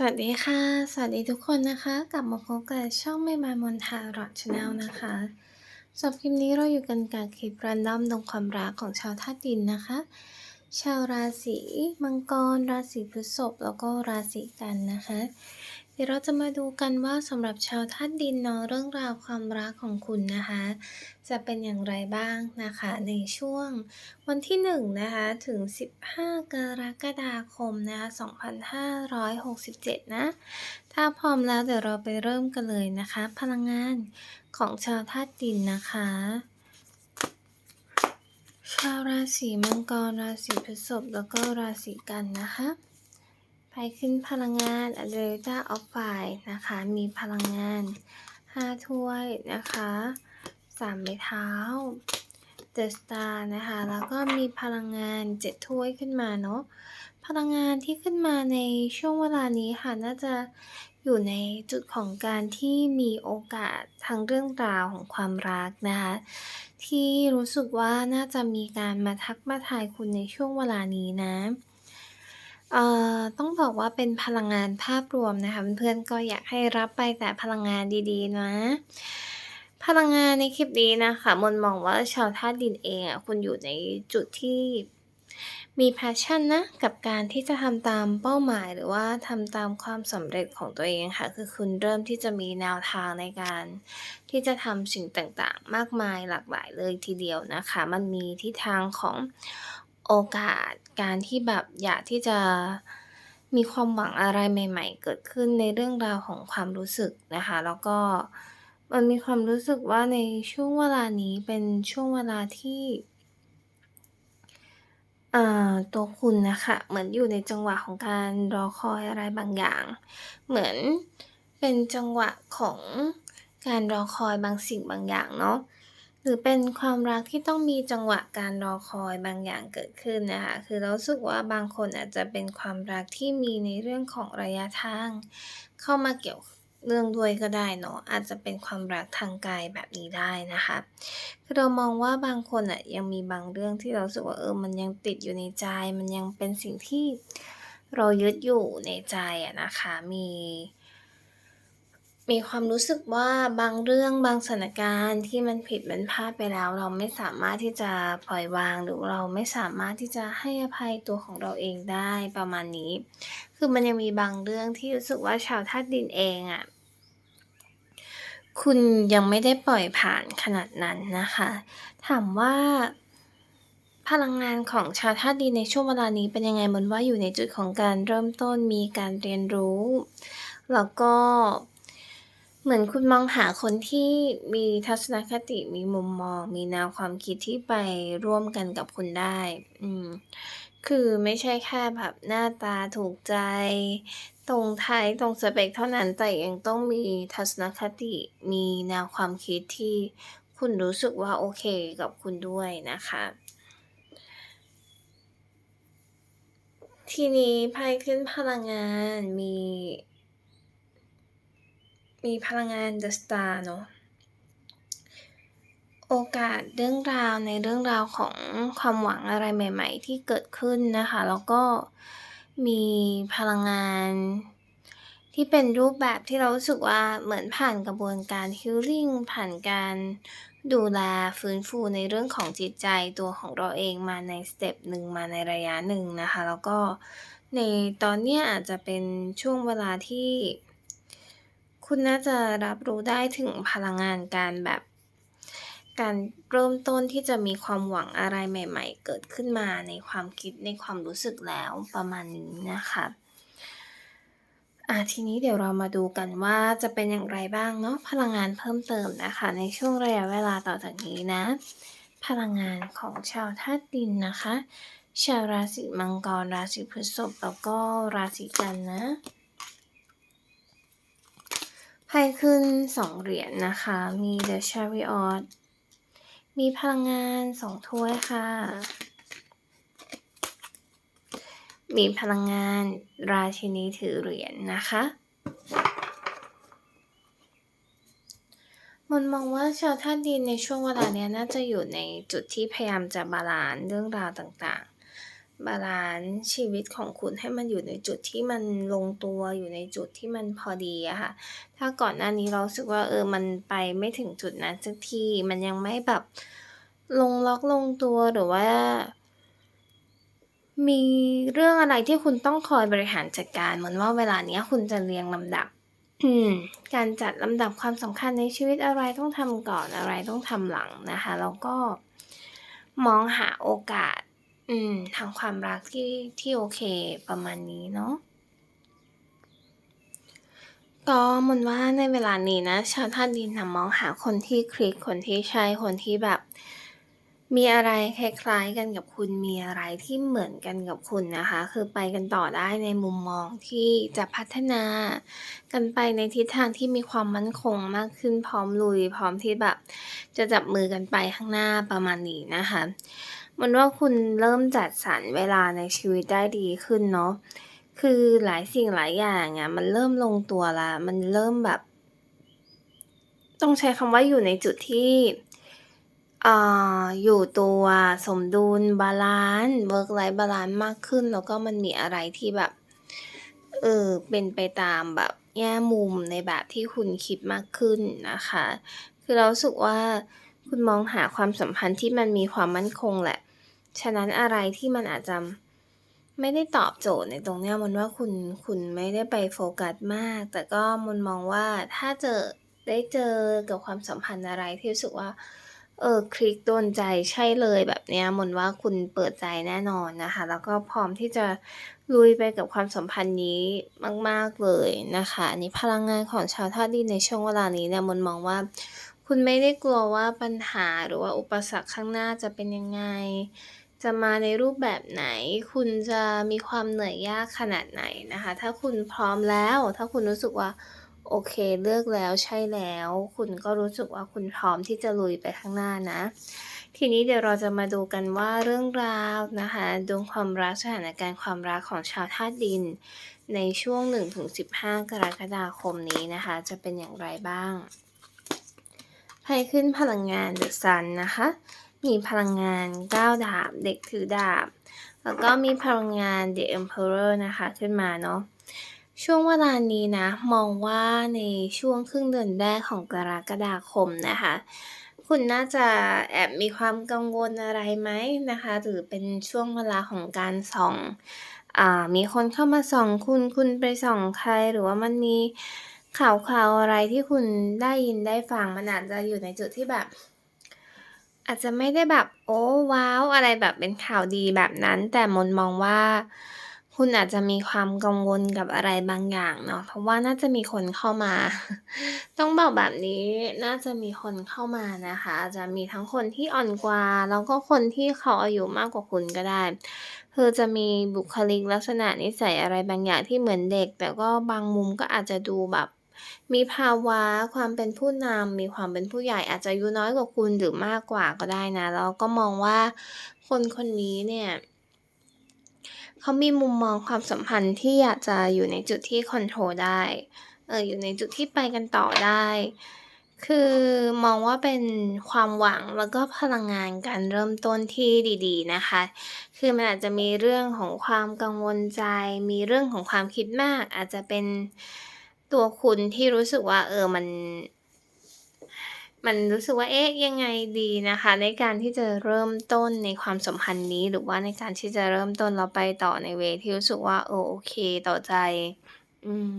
สวัสดีค่ะ สวัสดีทุกคนนะคะ กลับมาพบกับช่องไม่มามนทารอดชาแนลนะคะสำหรับคลิปนี้เราอยู่กันกับคลิปรันดอมดงความรักของชาวธาตุดินนะคะ ชาวราศีมังกร ราศีพฤษภแล้วก็ราศีกันนะคะ ดี๋ยวเราจะมาดูกันว่าสำหรับชาวธาตุดินเนาะเรื่องราวความรักของคุณนะคะ จะเป็นอย่างไรบ้างนะคะ ในช่วงวันที่1นะคะถึง 15 กรกฎาคมนะคะ2567 นะ ถ้าพร้อมแล้วเดี๋ยวเราไปเริ่มกันเลยนะคะ พลังงานของชาวธาตุดินนะคะ ชาวราศีมังกรราศีพฤษภแล้วก็ราศีกันนะคะ ไปขึ้นพลังงานอเดลต้าออฟไฟนะคะ มีพลังงาน 5 ถ้วยนะคะ 3 ไม้เท้าเดอะสตาร์นะคะ แล้วก็มีพลังงาน 7 ถ้วยขึ้นมาเนาะ พลังงานที่ขึ้นมาในช่วงเวลานี้ค่ะ น่าจะอยู่ในจุดของการที่มีโอกาสทางเรื่องราวของความรักนะคะ ที่รู้สึกว่าน่าจะมีการมาทักมาทายคุณในช่วงเวลานี้นะ เอ่อ ต้องบอกว่าเป็นพลังงานภาพรวมนะคะเพื่อน ๆ ก็อยากให้รับไปแต่พลังงานดี ๆ นะ พลังงานในคลิปนี้นะคะมนมองว่าชาวธาตุดินเองอะคุณอยู่ในจุดที่มีแพชชั่นนะ กับการที่จะทำตามเป้าหมาย หรือว่าทำตามความสำเร็จของตัวเองค่ะ คือคุณเริ่มที่จะมีแนวทางในการที่จะทำสิ่งต่าง ๆ มากมายหลากหลายเลยทีเดียวนะคะ มันมีทิศทางของ โอกาส การที่แบบอยากที่จะมีความหวังอะไรใหม่ ๆ เกิดขึ้นในเรื่องราวของความรู้สึกนะคะ แล้วก็มันมีความรู้สึกว่าในช่วงเวลานี้เป็นช่วงเวลาที่อ่าตัวคุณนะคะเหมือนอยู่ในจังหวะของการรอคอยอะไรบางอย่าง เหมือนเป็นจังหวะของการรอคอยบางสิ่งบางอย่างเนาะ รือเป็นความรักที่ต้องมีจังหวะการรอคอยบางอย่างเกิดขึ้นนะคะ คือเราสึกว่าบางคนอาจจะเป็นความรักที่มีในเรื่องของระยะทาง เข้ามาเกี่ยวเนื่องด้วยก็ได้เนาะอาจจะเป็นความรักทางไกลแบบนี้ได้นะคะ คือเรามองว่าบางคนน่ะยังมีบางเรื่องที่เราสึกว่าเออมันยังติดอยู่ในใจ มันยังเป็นสิ่งที่เรายึดอยู่ในใจอะนะคะ มี มีความรู้สึกว่าบางเรื่องบางสถานการณ์ที่มันผิดมันพลาดไปแล้ว เราไม่สามารถที่จะปล่อยวาง หรือเราไม่สามารถที่จะให้อภัยตัวของเราเองได้ประมาณนี้ คือมันยังมีบางเรื่องที่รู้สึกว่าชาวธาตุดินเองอะคุณยังไม่ได้ปล่อยผ่านขนาดนั้นนะคะ ถามว่าพลังงานของชาวธาตุดินในช่วงเวลานี้เป็นยังไงมนว่าอยู่ในจุดของการเริ่มต้นมีการเรียนรู้ แล้วก็ เหมือนคุณมองหาคนที่มีทัศนคติ มีมุมมอง มีแนวความคิดที่ไปร่วมกันกับคุณได้ อืม คือไม่ใช่แค่แบบหน้าตาถูกใจ ตรงไทป์ตรงสเปกเท่านั้น แต่ยังต้องมีทัศนคติ มีแนวความคิดที่คุณรู้สึกว่าโอเคกับคุณด้วยนะคะ ทีนี้ไพ่ขึ้นพลังงานมี มีพลังงาน The Star เนาะโอกาสเรื่องราวในเรื่องราวของความหวังอะไรใหม่ ๆ ที่เกิดขึ้นนะคะ แล้วก็มีพลังงาน ที่เป็นรูปแบบที่เรารู้สึกว่าเหมือนผ่านกระบวนการ healing ผ่านการดูแลฟื้นฟูในเรื่องของจิตใจตัวของเราเองมาในสเต็ปหนึ่งมาในระยะหนึ่งนะคะ แล้วก็ในตอนนี้อาจจะเป็นช่วงเวลาที่ คุณน่าจะรับรู้ได้ถึงพลังงานการแบบ การเริ่มต้นที่จะมีความหวังอะไรใหม่ ๆ เกิดขึ้นมาในความคิดในความรู้สึกแล้วประมาณนี้นะคะอ่าทีนี้เดี๋ยวเรามาดูกันว่าจะเป็นอย่างไรบ้างเนาะพลังงานเพิ่มเติมนะคะ ในช่วงระยะเวลาต่อจากนี้นะ พลังงานของชาวธาตุดินนะคะ ชาวราศีมังกรราศีพฤษภแล้วก็ราศีกันนะ ไพ่ขึ้น 2 เหรียญนะคะ มี The Chariot มีพลังงาน 2 ถ้วยค่ะ มีพลังงานราชินีถือเหรียญนะคะ มนมองว่าชาวธาตุดินในช่วงเวลาเนี้ยน่าจะอยู่ในจุดที่พยายามจะบาลันซ์เรื่องราวต่างๆ บาลันซ์ชีวิตของคุณให้มันอยู่ในจุดที่มันลงตัวอยู่ในจุดที่มันพอดีอะค่ะ ถ้าก่อนหน้านี้เราสึกว่าเออมันไปไม่ถึงจุดนั้นสักทีมันยังไม่แบบลงล็อกลงตัวหรือว่า มีเรื่องอะไรที่คุณต้องคอยบริหารจัดการ เหมือนว่าเวลาเนี้ยคุณจะเรียงลำดับการจัดลำดับความสำคัญในชีวิตอะไรต้องทำก่อนอะไรต้องทำหลังนะคะ แล้วก็มองหาโอกาส อืม ทางความรักที่ที่โอเคประมาณนี้เนาะ ก็มนว่าในเวลานี้นะ ชาวธาตุดินนะมองหาคนที่คลิกคนที่ใช่คนที่แบบ มีอะไรคล้ายๆกันกับคุณมีอะไรที่เหมือนกันกับคุณนะคะ คือไปกันต่อได้ในมุมมองที่จะพัฒนา กันไปในทิศทางที่มีความมั่นคงมากขึ้นพร้อมลุย พร้อมที่แบบ จะจับมือกันไปข้างหน้าประมาณนี้นะคะ มันว่าคุณเริ่มจัดสรรเวลาในชีวิตได้ดีขึ้นเนาะ คือหลายสิ่งหลายอย่างอะมันเริ่มลงตัวล้วมันเริ่มแบบ ต้องใช้คำว่าอยู่ในจุดที่อ่าอยู่ตัวสมดุลบาลันซ์ work life balance มากขึ้น แล้วก็มันมีอะไรที่แบบ เออเป็นไปตามแบบแง่มุมในแบบที่คุณคิดมากขึ้นนะคะ คือเราสึกว่าคุณมองหาความสัมพันธ์ที่มันมีความมั่นคงแหละ ฉะนั้นอะไรที่มันอาจจะไม่ได้ตอบโจทย์ในตรงเนี้ยมนว่าคุณคุณไม่ได้ไปโฟกัสมาก แต่ก็มนมองว่าถ้าเจอได้เจอกับความสัมพันธ์อะไรที่รู้สึกว่า เออคลิกโดนใจใช่เลยแบบเนี้ยมนว่าคุณเปิดใจแน่นอนนะคะ แล้วก็พร้อมที่จะลุยไปกับความสัมพันธ์นี้มาก ๆเลยนะคะอันนี้พลังงานของชาวธาตุดินในช่วงเวลานี้เนี่ยมนมองว่า คุณไม่ได้กลัวว่าปัญหาหรือว่าอุปสรรคข้างหน้าจะเป็นยังไง จะมาในรูปแบบไหน คุณจะมีความเหนื่อยยากขนาดไหนนะคะ ถ้าคุณพร้อมแล้ว ถ้าคุณรู้สึกว่าโอเคเลือกแล้วใช่แล้ว คุณก็รู้สึกว่าคุณพร้อมที่จะลุยไปข้างหน้านะ ทีนี้เดี๋ยวเราจะมาดูกันว่าเรื่องราวนะคะดวงความรักสถานการณ์ความรักของชาวธาตุดิน ในช่วง 1-15 กรกฎาคมนี้นะคะ จะเป็นอย่างไรบ้างไพ่ขึ้นพลังงาน The Sun นะคะ มีพลังงาน9ดาบ เด็กถือดาบ แล้วก็มีพลังงาน The Emperor นะคะ ขึ้นมาเนาะช่วงเวลานี้นะ มองว่าในช่วงครึ่งเดือนแรกของกรกฎาคมนะคะ คุณน่าจะแอบมีความกังวลอะไรไหมนะคะ หรือเป็นช่วงเวลาของการส่องอมีคนเข้ามาส่องคุณคุณไปส่องใครหรือว่ามันมีข่าวๆอะไรที่คุณได้ยินได้ฟังมันอาจจะอยู่ในจุดที่แบบ อาจจะไม่ได้แบบ โอ้ ว้าว อะไรแบบเป็นข่าวดีแบบนั้น แต่มนมองว่า คุณอาจจะมีความกังวลกับอะไรบางอย่างเนาะ เพราะว่าน่าจะมีคนเข้ามา ต้องบอกแบบนี้ น่าจะมีคนเข้ามานะคะ อาจจะมีทั้งคนที่อ่อนกว่า แล้วก็คนที่เขาอายุมากกว่าคุณก็ได้ คือจะมีบุคลิกลักษณะนิสัยอะไรบางอย่างที่เหมือนเด็ก แต่ก็บางมุมก็อาจจะดูแบบ มีภาวะความเป็นผู้นำมีความเป็นผู้ใหญ่อาจจะอายุน้อยกว่าคุณหรือมากกว่าก็ได้นะแล้วก็มองว่าคนคนนี้เนี่ยเขามีมุมมองความสัมพันธ์ที่อยากจะอยู่ในจุดที่คอนโทรลได้เอออยู่ในจุดที่ไปกันต่อได้ คือมองว่าเป็นความหวังแล้วก็พลังงานการเริ่มต้นที่ดี ๆ นะคะ คือมันอาจจะมีเรื่องของความกังวลใจ มีเรื่องของความคิดมาก อาจจะเป็น ตัวคุณที่รู้สึกว่า เออมัน มันรู้สึกว่าเอ๊ะยังไงดีนะคะ ในการที่จะเริ่มต้นในความสัมพันธ์นี้ หรือว่าในการที่จะเริ่มต้นแล้วไปต่อในเวที่รู้สึกว่าเออโอเคต่อใจ อืม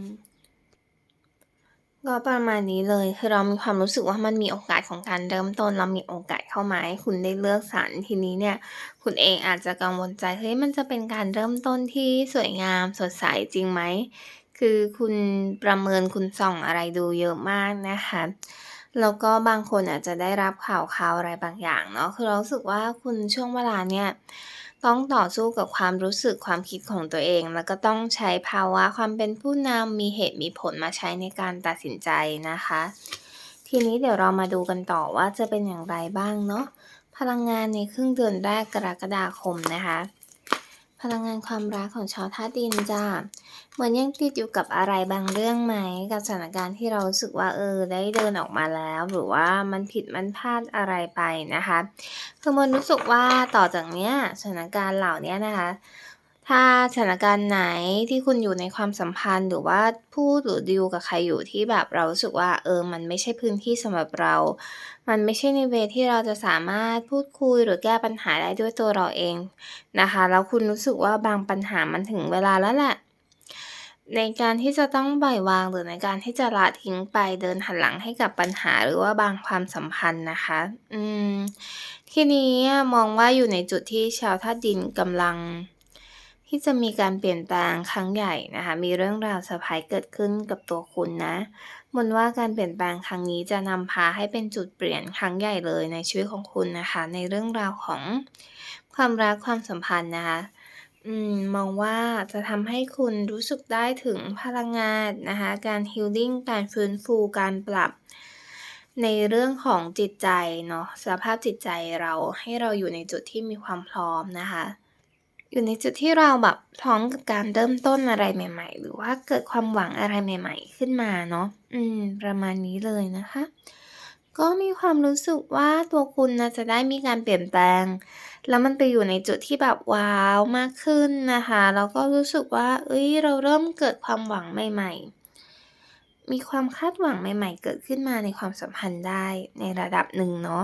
ก็ประมาณนี้เลย คือเรามีความรู้สึกว่ามันมีโอกาสของการเริ่มต้นแล้วมีโอกาสเข้ามาให้คุณได้เลือกสรรทีนี้เนี่ย คุณเองอาจจะกังวลใจ เฮ้ย มันจะเป็นการเริ่มต้นที่สวยงามสดใสจริงไหม คือคุณประเมินคุณส่องอะไรดูเยอะมากนะคะ แล้วก็บางคนอาจจะได้รับข่าวๆอะไรบางอย่างเนาะ คือเรารู้สึกว่าคุณช่วงเวลาเนี้ยต้องต่อสู้กับความรู้สึกความคิดของตัวเอง แล้วก็ต้องใช้ภาวะความเป็นผู้นำมีเหตุมีผลมาใช้ในการตัดสินใจนะคะ ทีนี้เดี๋ยวเรามาดูกันต่อว่าจะเป็นอย่างไรบ้างเนาะพลังงานในครึ่งเดือนแรกกรกฎาคมนะคะ พลังงานความรักของชาวธาตุดินจ้าเหมือนยังติดอยู่กับอะไรบางเรื่องไหม กับสถานการณ์ที่เราสึกว่าเออได้เดินออกมาแล้ว หรือว่ามันผิดมันพลาดอะไรไปนะคะ คือมันรู้สึกว่าต่อจากเนี้ยสถานการณ์เหล่านี้นะคะ ถ้าสถานการณ์ไหนที่คุณอยู่ในความสัมพันธ์ หรือว่าพูดหรือดีลกับใครอยู่ที่แบบเรารู้สึกว่า เออ มันไม่ใช่พื้นที่สำหรับเรา มันไม่ใช่ในเวที่เราจะสามารถพูดคุยหรือแก้ปัญหาได้ด้วยตัวเราเองนะคะ แล้วคุณรู้สึกว่าบางปัญหามันถึงเวลาแล้วแหละ ในการที่จะต้องปล่อยวางหรือในการที่จะละทิ้งไปเดินหันหลังให้กับปัญหาหรือว่าบางความสัมพันธ์นะคะ อืม ทีนี้มองว่าอยู่ในจุดที่ชาวธาตุดินกำลัง ที่จะมีการเปลี่ยนแปลงครั้งใหญ่นะคะ มีเรื่องราวเซอร์ไพรส์เกิดขึ้นกับตัวคุณนะมนว่าการเปลี่ยนแปลงครั้งนี้จะนำพาให้เป็นจุดเปลี่ยนครั้งใหญ่เลยในชีวิตของคุณนะคะ ในเรื่องราวของความรักความสัมพันธ์นะคะอืมมองว่าจะทำให้คุณรู้สึกได้ถึงพลังงานนะคะ การฮีลลิ่งการฟื้นฟูการปรับ ในเรื่องของจิตใจเนาะสภาพจิตใจเราให้เราอยู่ในจุดที่มีความพร้อมนะคะ อยู่ในจุดที่เราแบบพร้อมกับการเริ่มต้นอะไรใหม่ ๆ หรือว่าเกิดความหวังอะไรใหม่ ๆ ขึ้นมาเนาะอืม ประมาณนี้เลยนะคะ ก็มีความรู้สึกว่าตัวคุณนะจะได้มีการเปลี่ยนแปลง แล้วมันไปอยู่ในจุดที่แบบว้าวมากขึ้นนะคะแล้วก็รู้สึกว่า เอ้ย เราเริ่มเกิดความหวังใหม่ ๆ มีความคาดหวังใหม่ ๆ เกิดขึ้นมาในความสัมพันธ์ได้ในระดับหนึ่งเนาะ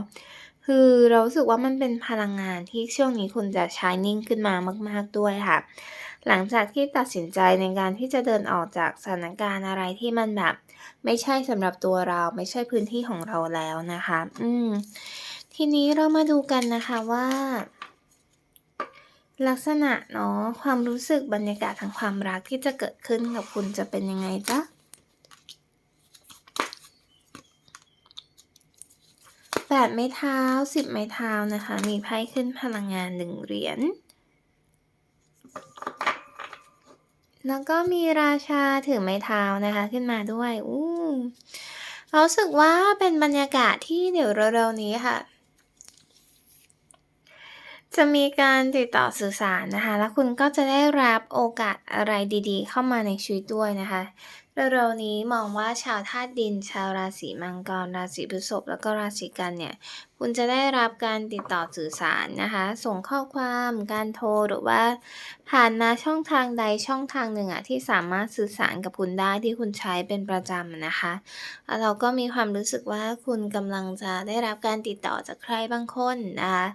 คือเรารู้สึกว่ามันเป็นพลังงานที่ช่วงนี้คุณจะ shining ขึ้นมามาก ๆ ด้วยค่ะ หลังจากที่ตัดสินใจในการที่จะเดินออกจากสถานการณ์อะไรที่มันแบบ ไม่ใช่สำหรับตัวเราไม่ใช่พื้นที่ของเราแล้วนะคะ อืม ทีนี้เรามาดูกันนะคะว่า ลักษณะเนาะความรู้สึกบรรยากาศทางความรักที่จะเกิดขึ้นกับคุณจะเป็นยังไงจ๊ะ แปดไม้เท้าสิบไม้เท้านะคะ มีไพ่ขึ้นพลังงานหนึ่งเหรียญ แล้วก็มีราชาถือไม้เท้านะคะขึ้นมาด้วย อู้เรารู้สึกว่าเป็นบรรยากาศที่เดี๋ยวเร็วๆนี้ค่ะ จะมีการติดต่อสื่อสารนะคะ แล้วคุณก็จะได้รับโอกาสอะไรดีๆ เข้ามาในชีวิตด้วยนะคะ เร็วๆนี้มองว่าชาวธาตุดิน ชาวราศีมังกร ราศีพฤษภแล้วก็ราศีกันเนี่ย คุณจะได้รับการติดต่อสื่อสารนะคะ ส่งข้อความการโทรหรือว่า ผ่านมาช่องทางใดช่องทางหนึ่งอะที่สามารถสื่อสารกับคุณได้ที่คุณใช้เป็นประจำนะคะแล้วเราก็มีความรู้สึกว่าคุณกำลังจะได้รับการติดต่อจากใครบางคนนะคะ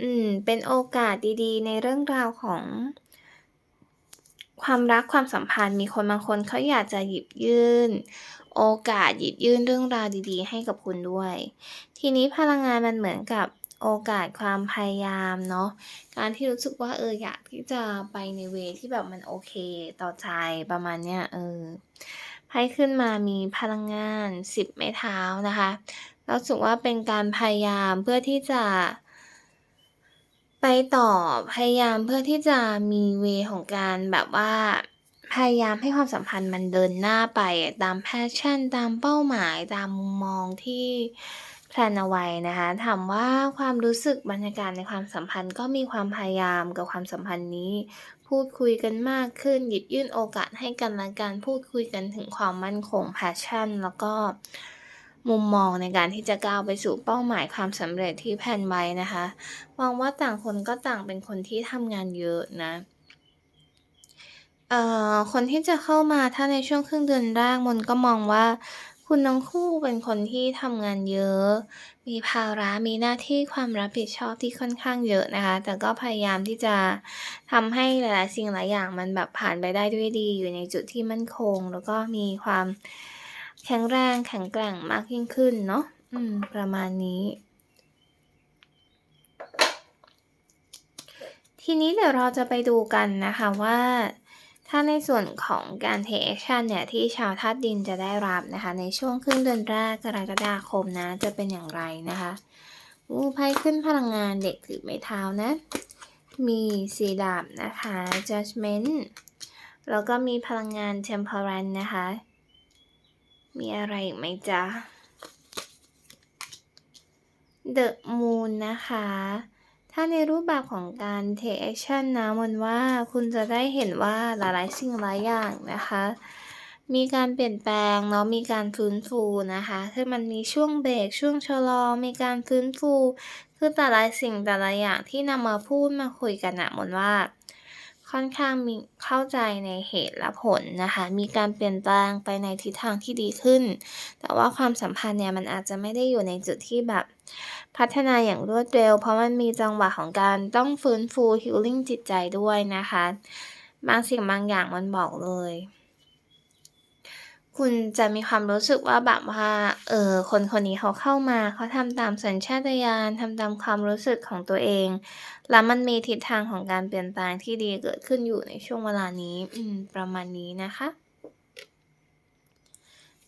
อืมเป็นโอกาสดีๆ ในเรื่องราวของ ความรักความสัมพันธ์มีคนบางคนเขาอยากจะหยิบยื่น โอกาสหยิบยื่นเรื่องราวดีๆ ให้กับคุณด้วย ทีนี้พลังงานมันเหมือนกับโอกาสความพยายามเนาะการที่รู้สึกว่าเอออยากที่จะไปในเวที่แบบมันโอเคต่อใจประมาณเนี้ยเออไพ่ขึ้นมามีพลังงาน 10 ไม้เท้านะคะเรารู้สึกว่าเป็นการพยายามเพื่อที่จะ ไปต่อพยายามเพื่อที่จะมีเวของการแบบว่า พยายามให้ความสัมพันธ์มันเดินหน้าไปตาม passion ตามเป้าหมายตามมุมมองที่แพลนเอาไว้นะคะถามว่าความรู้สึกบรรยากาศในความสัมพันธ์ก็มีความพยายามกับความสัมพันธ์นี้ พูดคุยกันมากขึ้น หยิบยื่นโอกาสให้กันและกันพูดคุยกันถึงความมั่นคง passion แล้วก็ มุมมองในการที่จะก้าวไปสู่เป้าหมายความสำเร็จที่แพลนไว้นะคะมองว่าต่างคนก็ต่างเป็นคนที่ทำงานเยอะนะเอ่อคนที่จะเข้ามาถ้าในช่วงครึ่งเดือนแรกมนก็มองว่า คุณทั้งคู่เป็นคนที่ทำงานเยอะ มีภาระมีหน้าที่ความรับผิดชอบที่ค่อนข้างเยอะนะคะ แต่ก็พยายามที่จะทำให้หลายๆสิ่งหลายอย่างมันแบบผ่านไปได้ด้วยดี อยู่ในจุดที่มั่นคง แล้วก็มีความ แข็งแรงแข็งแกร่งมากยิ่งขึ้นเนาะอืม ประมาณนี้ ทีนี้เดี๋ยวเราจะไปดูกันนะคะว่า ถ้าในส่วนของการ take action เนี่ย ที่ชาวธาตุดินจะได้รับนะคะ ในช่วงครึ่งเดือนแรกกรกฎาคมนะ จะเป็นอย่างไรนะคะอู้ไพ่ขึ้นพลังงานเด็กถือไม้เท้านะ มีสีดาบนะคะ judgment แล้วก็มีพลังงาน temperance นะคะ มีอะไรอีกไหมจ๊ะ The Moon นะคะ ถ้าในรูปแบบของการ take action นะมนว่าคุณจะได้เห็นว่าหลายๆสิ่งหลายอย่างนะคะ มีการเปลี่ยนแปลงเนาะมีการฟื้นฟูนะคะคือมันมีช่วงเบรกช่วงชะลอ มีการฟื้นฟู คือแต่ละสิ่งแต่ละอย่างที่นำมาพูดมาคุยกันนะมนว่า ค่อนข้างมีเข้าใจในเหตุและผลนะคะ มีการเปลี่ยนแปลงไปในทิศทางที่ดีขึ้น แต่ว่าความสัมพันธ์เนี่ยมันอาจจะไม่ได้อยู่ในจุดที่แบบ พัฒนาอย่างรวดเร็ว เพราะมันมีจังหวะของการต้องฟื้นฟูฮิลลิ่งจิตใจด้วยนะคะ บางสิ่งบางอย่างมันบอกเลย คุณจะมีความรู้สึกว่าแบบว่า เออ คนคนนี้เขาเข้ามา เขาทำตามสัญชาตญาณ ทำตามความรู้สึกของตัวเอง แล้วมันมีทิศทางของการเปลี่ยนแปลงที่ดีเกิดขึ้นอยู่ในช่วงเวลานี้ อืม ประมาณนี้นะคะ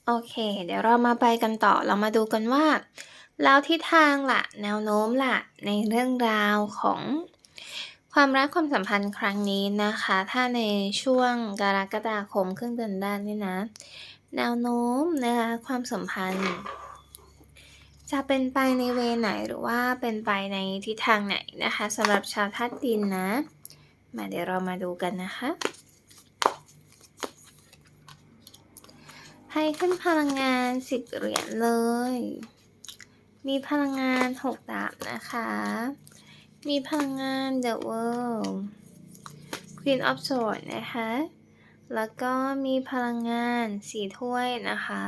โอเค เดี๋ยวเรามาไปกันต่อ เรามาดูกันว่า แล้วทิศทางล่ะ แนวโน้มล่ะ ในเรื่องราวของความรักความสัมพันธ์ครั้งนี้นะคะ ถ้าในช่วงกรกฎาคมครึ่งเดือนแรกนี่นะ แนวโน้มนะคะความสัมพันธ์ จะเป็นไปในเวไหนหรือว่าเป็นไปในทิศทางไหนนะคะสำหรับชาวธาตุดินนะ มาเดี๋ยวเรามาดูกันนะคะไพ่ขึ้นพลังงานสิบเหรียญเลย มีพลังงานหกดาบนะคะ มีพลังงาน The World Queen of Swords นะคะ แล้วก็มีพลังงานสีถ้วยนะคะ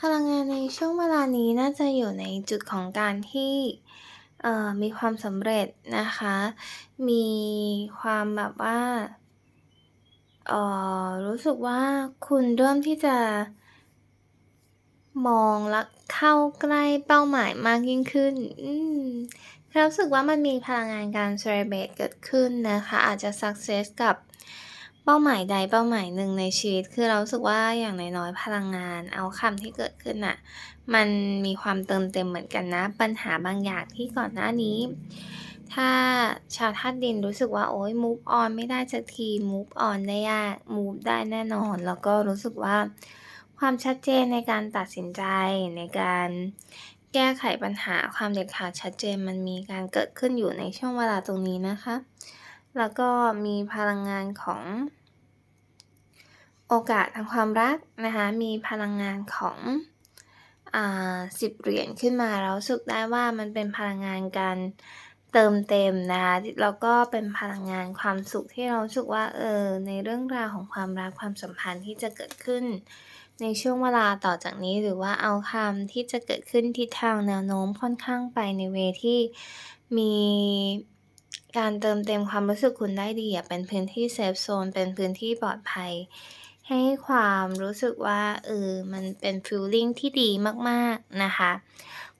พลังงานในช่วงเวลานี้น่าจะอยู่ในจุดของการที่มีความสำเร็จนะคะ มีความแบบว่ารู้สึกว่าคุณเริ่มที่จะมองและเข้าใกล้เป้าหมายมากยิ่งขึ้น รู้สึกว่ามันมีพลังงานการ celebrate เกิดขึ้นนะคะ อาจจะ success กับเป้าหมายใดเป้าหมายหนึ่งในชีวิต คือเราสึกว่าอย่างน้อยๆพลังงานเอาคำที่เกิดขึ้นน่ะ มันมีความเติมเต็มเหมือนกันนะ ปัญหาบางอย่างที่ก่อนหน้านี้ ถ้าชาวธาตุดินรู้สึกว่าโอ๊ย move on ไม่ได้สักที move on ได้ยาก move ได้แน่นอน แล้วก็รู้สึกว่าความชัดเจนในการตัดสินใจในการ แก้ไขปัญหาความเด็ดขาดชัดเจนมันมีการเกิดขึ้นอยู่ในช่วงเวลาตรงนี้นะคะ แล้วก็มีพลังงานของ โอกาสทางความรักนะคะ มีพลังงานของสิบเหรียญขึ้นมาแล้วสึกได้ว่ามันเป็นพลังงานการเติมเต็มนะคะแล้วก็เป็นพลังงานความสุขที่เราสึกว่าเออในเรื่องราวของความรักความสัมพันธ์ที่จะเกิดขึ้น ในช่วงเวลาต่อจากนี้หรือว่าเอาคำที่จะเกิดขึ้นทิศทางแนวโน้มค่อนข้างไปในเวที่มีการเติมเต็มความรู้สึกคุณได้ดีเป็นพื้นที่เซฟโซนเป็นพื้นที่ปลอดภัย ให้ความรู้สึกว่าเออมันเป็นฟิลลิ่งที่ดีมาก ๆ นะคะ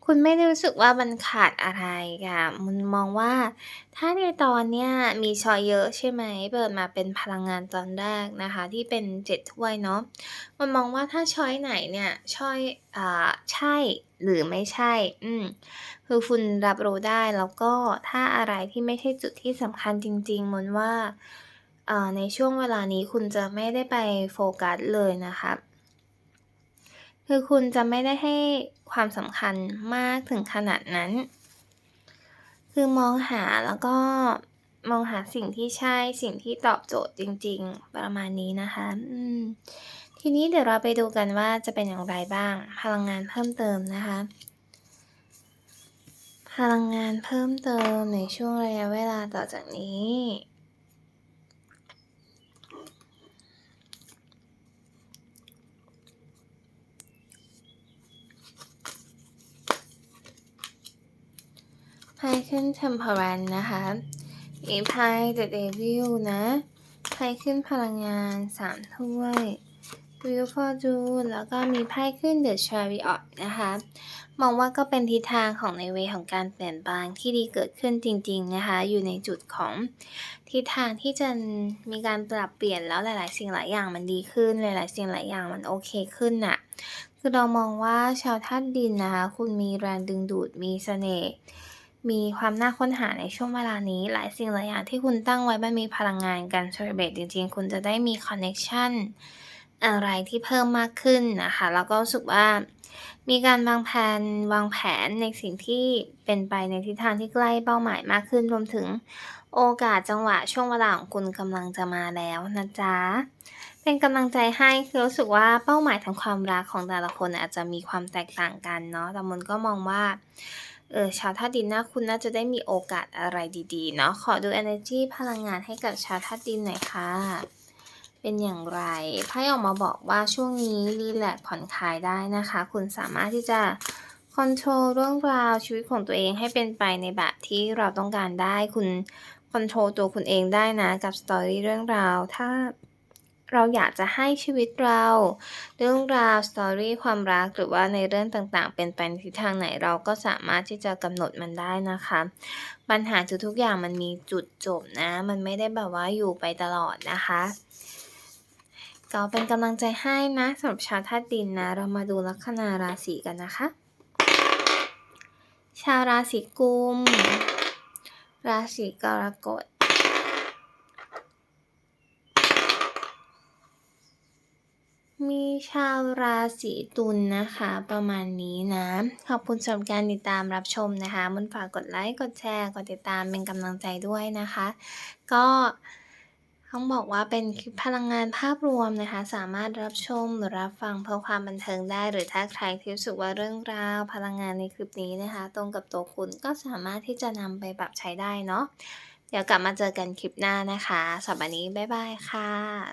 คุณไม่ได้รู้สึกว่ามันขาดอะไรค่ะมันมองว่า ถ้าในตอนเนี้ยมีชอยเยอะใช่ไหม เปิดมาเป็นพลังงานตอนแรกนะคะ ที่เป็นเจ็ดถ้วยเนาะ มันมองว่าถ้าช้อยไหนเนี่ย ช้อยอ่า ใช่หรือไม่ใช่ อืม คือคุณรับรู้ได้ แล้วก็ถ้าอะไรที่ไม่ใช่จุดที่สำคัญจริง ๆมันว่า ในช่วงเวลานี้คุณจะไม่ได้ไปโฟกัสเลยนะคะ คือคุณจะไม่ได้ให้ ความสำคัญมากถึงขนาดนั้น คือมองหาแล้วก็มองหาสิ่งที่ใช่สิ่งที่ตอบโจทย์จริง ๆ ประมาณนี้นะคะทีนี้เดี๋ยวเราไปดูกันว่าจะเป็นอย่างไรบ้าง พลังงานเพิ่มเติมนะคะ พลังงานเพิ่มเติมในช่วงระยะเวลาต่อจากนี้ ไพ่ขึ้น Temperance นะคะ อีไพ่ The Devil นะ ไพ่ขึ้นพลังงานสามถ้วย Wheel Fortune แล้วก็มีไพ่ขึ้น The Chariot นะคะ มองว่าก็เป็นทิศทางของในเวของการเปลี่ยนแปลงที่ดีเกิดขึ้นจริง ๆ นะคะ อยู่ในจุดของทิศทางที่จะมีการปรับเปลี่ยนแล้วหลาย ๆ สิ่งหลายอย่างมันดีขึ้น หลาย ๆ สิ่งหลายอย่างมันโอเคขึ้นน่ะ คือเรามองว่าชาวธาตุดินนะคะ คุณมีแรงดึงดูดมีเสน่ห์ มีความน่าค้นหาในช่วงเวลานี้หลายสิ่งหลายอย่างที่คุณตั้งไว้มันมีพลังงานการเซอร์เบตจริงๆ คุณจะได้มีคอนเน็ชันอะไรที่เพิ่มมากขึ้นนะคะ แล้วก็รู้สึกว่า มีการวางแผนวางแผนในสิ่งที่เป็นไปในทิศทางที่ใกล้เป้าหมายมากขึ้นรวมถึงโอกาสจังหวะช่วงเวลาของคุณกำลังจะมาแล้วนะจ๊ะเป็นกำลังใจให้คือรู้สึกว่าเป้าหมายทางความรักของแต่ละคนอาจจะมีความแตกต่างกันเนาะแต่มนก็มองว่า เออชาวธาตุดินน่าคุณน่าจะได้มีโอกาสอะไรดีๆเนาะขอดูเอเนอร์จีพลังงานให้กับชาวธาตุดินหน่อยค่ะ เป็นอย่างไรไพ่ออกมาบอกว่าช่วงนี้รีแลกผ่อนคลายได้นะคะ คุณสามารถที่จะคอนโทรลเรื่องราวชีวิตของตัวเองให้เป็นไปในแบบที่เราต้องการได้คุณคอนโทรลตัวคุณเองได้นะกับ story เรื่องราวถ้า เราอยากจะให้ชีวิตเรา เรื่องราว story ความรักหรือว่าในเรื่องต่างๆ เป็นไปในทิศทางไหนเราก็สามารถที่จะกำหนดมันได้นะคะ ปัญหาทุกๆอย่างมันมีจุดจบนะ มันไม่ได้แบบว่าอยู่ไปตลอดนะคะก็เป็นกำลังใจให้นะสำหรับชาวธาตุดินนะ เรามาดูลัคนาราศีกันนะคะ ชาวราศีกุม ราศีกรกฎ มีชาวราศีตุลนะคะ ประมาณนี้นะ ขอบคุณสำหรับการติดตามรับชมนะคะมนฝากกดไลค์กดแชร์กดติดตามเป็นกำลังใจด้วยนะคะ ก็ต้องบอกว่าเป็นคลิปพลังงานภาพรวมนะคะ สามารถรับชมหรือรับฟังเพื่อความบันเทิงได้ หรือถ้าใครที่รู้สึกว่าเรื่องราวพลังงานในคลิปนี้นะคะ ตรงกับตัวคุณก็สามารถที่จะนำไปปรับใช้ได้เนาะเดี๋ยวกลับมาเจอกันคลิปหน้านะคะสำหรับวันนี้บ๊ายบายค่ะ